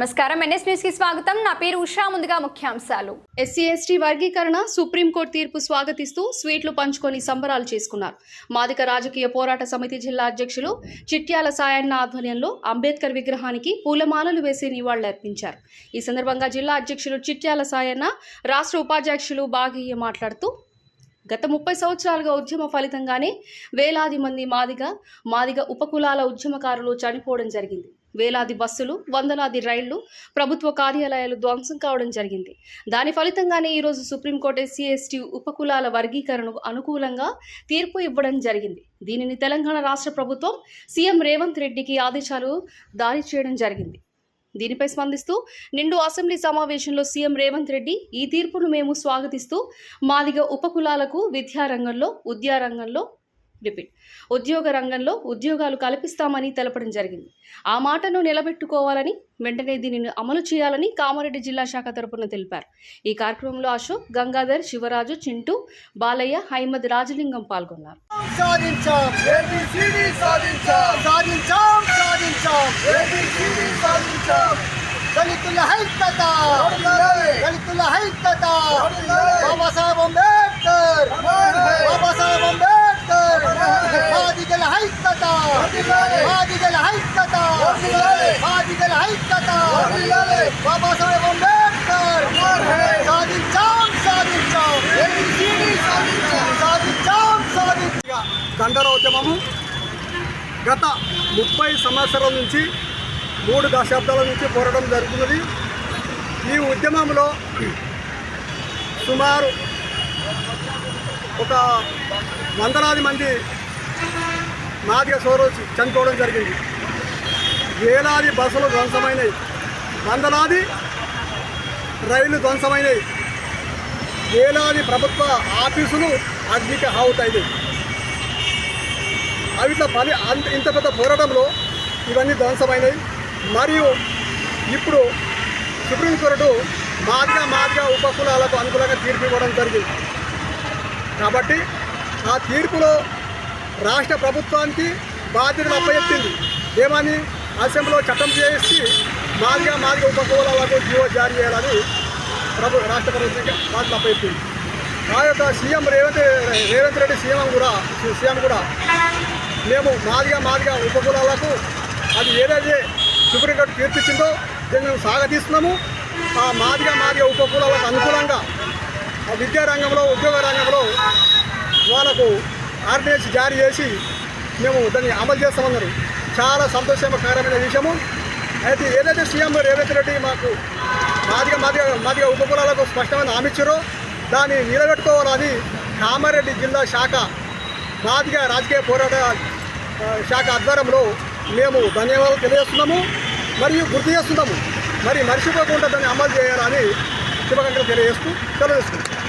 నమస్కారం. ఎన్ఎస్ న్యూస్కి స్వాగతం. నా పేరు ఉషా. ముందుగా ముఖ్యాంశాలు. ఎస్సీ ఎస్టీ వర్గీకరణ సుప్రీంకోర్టు తీర్పు స్వాగతిస్తూ స్వీట్లు పంచుకొని సంబరాలు చేసుకున్నారు. మాదిక రాజకీయ పోరాట సమితి జిల్లా అధ్యక్షులు చిట్యాల సాయన్న ఆధ్వర్యంలో అంబేద్కర్ విగ్రహానికి పూలమాలలు వేసి నివాళులర్పించారు. ఈ సందర్భంగా జిల్లా అధ్యక్షులు చిట్యాల సాయన్న రాష్ట్ర ఉపాధ్యక్షులు బాగయ్య మాట్లాడుతూ గత ముప్పై సంవత్సరాలుగా ఉద్యమ ఫలితంగానే వేలాది మంది మాదిగ మాదిగ ఉపకులాల ఉద్యమకారులు చనిపోవడం జరిగింది. వేలాది బస్సులు వందలాది రైళ్ళు ప్రభుత్వ కార్యాలయాలు ధ్వంసం కావడం జరిగింది. దాని ఫలితంగానే ఈరోజు సుప్రీంకోర్టు ఎస్సీ ఎస్టీ ఉపకులాల వర్గీకరణకు అనుకూలంగా తీర్పు ఇవ్వడం జరిగింది. దీనిని తెలంగాణ రాష్ట్ర ప్రభుత్వం సీఎం రేవంత్ రెడ్డికి ఆదేశాలు దారి చేయడం జరిగింది. దీనిపై స్పందిస్తూ నిండు అసెంబ్లీ సమావేశంలో సీఎం రేవంత్ రెడ్డి ఈ తీర్పును మేము స్వాగతిస్తూ మాదిగ ఉపకులాలకు విద్యారంగంలో ఉద్యారంగంలో రిపీట్. ఉద్యోగ రంగంలో ఉద్యోగాలు కల్పిస్తామని తెలపడం జరిగింది. ఆ మాటను నిలబెట్టుకోవాలని వెంటనే దీనిని అమలు చేయాలని కామారెడ్డి జిల్లా శాఖ తరపున తెలిపారు. ఈ కార్యక్రమంలో అశోక్ గంగాధర్ శివరాజు చింటూ బాలయ్య హైమద్ రాజలింగం పాల్గొన్నారు. సాధించాం. ఏబిసిడి సాధించాం. సాధించాం సాధించాం. ఏబిసిడి సాధించాం. దళితుల దళితుల బాబాసాహెబ్ అంబేద్కర్ బాబాసాహెబ్ అంబేద్కర్ మాదిగల ఐక్యత మాదిగల ఐక్యత మాదిగల ఐక్యత బాబాసాహెబ్ అంబేద్కర్ సాధించాం సాధించాం సాధించాం గత ముప్పై సంవత్సరాల నుంచి మూడు దశాబ్దాల నుంచి పోరాటం జరుగుతున్నది. ఈ ఉద్యమంలో సుమారు ఒక వందలాది మంది మాదిగ సోదరులు చనిపోవడం జరిగింది. వేలాది బస్సులు ధ్వంసమైనవి వందలాది రైళ్ళు ధ్వంసమైనవి వేలాది ప్రభుత్వ ఆఫీసులు అగ్నికి హావుతాయి అవి ఇట్లా పని అంత ఇంత పెద్ద పోరాటంలో ఇవన్నీ ధ్వంసమైనవి మరియు ఇప్పుడు సుప్రీంకోర్టు మాదిగా మాదిగా ఉపకులాలకు అనుకూలంగా తీర్పు ఇవ్వడం జరిగింది. కాబట్టి ఆ తీర్పులో రాష్ట్ర ప్రభుత్వానికి బాధ్యతలు అప్పచెప్పింది. ఏమని? అసెంబ్లీలో చట్టం చేసి మాదిగా మాదిగా ఉపకులాలకు జీవో జారీ చేయాలని ప్రభు రాష్ట్ర ప్రభుత్వం బాధ్యతలు అప్పచెప్పింది. ఆ యొక్క సీఎం రేవంత్ రేవంత్ రెడ్డి సీఎం కూడా సీఎం కూడా మేము మాదిగా మాదిగా ఉపకులాలకు అది ఏదైతే సుప్రీంకోర్టు తీర్పిచ్చిందో దీన్ని మేము సాగతీస్తున్నాము. ఆ మాదిగా మాదిగా ఉపకులాలకు అనుకూలంగా ఆ విద్యా రంగంలో ఉద్యోగ రంగంలో వాళ్ళకు ఆర్డినెన్స్ జారీ చేసి మేము దాన్ని అమలు చేస్తామన్నారు. చాలా సంతోషకరమైన విషయము. అయితే ఏదైతే సీఎం రేవంత్ రెడ్డి మాకు మాదిగా మాదిగా మాదిగా ఉపకులాలకు స్పష్టమైన హామీచ్చారో దాన్ని నిలబెట్టుకోవాలని కామారెడ్డి జిల్లా శాఖ మాదిగా రాజకీయ పోరాట శాఖ ఆధ్వర్యంలో మేము ధన్యవాదాలు తెలియజేస్తున్నాము. మరియు గుర్తు చేస్తున్నాము. మరి మర్చిపోకుండా దాన్ని అమలు చేయాలని శుభాకాంక్షలు తెలియజేస్తూ తెలియజేస్తున్నాం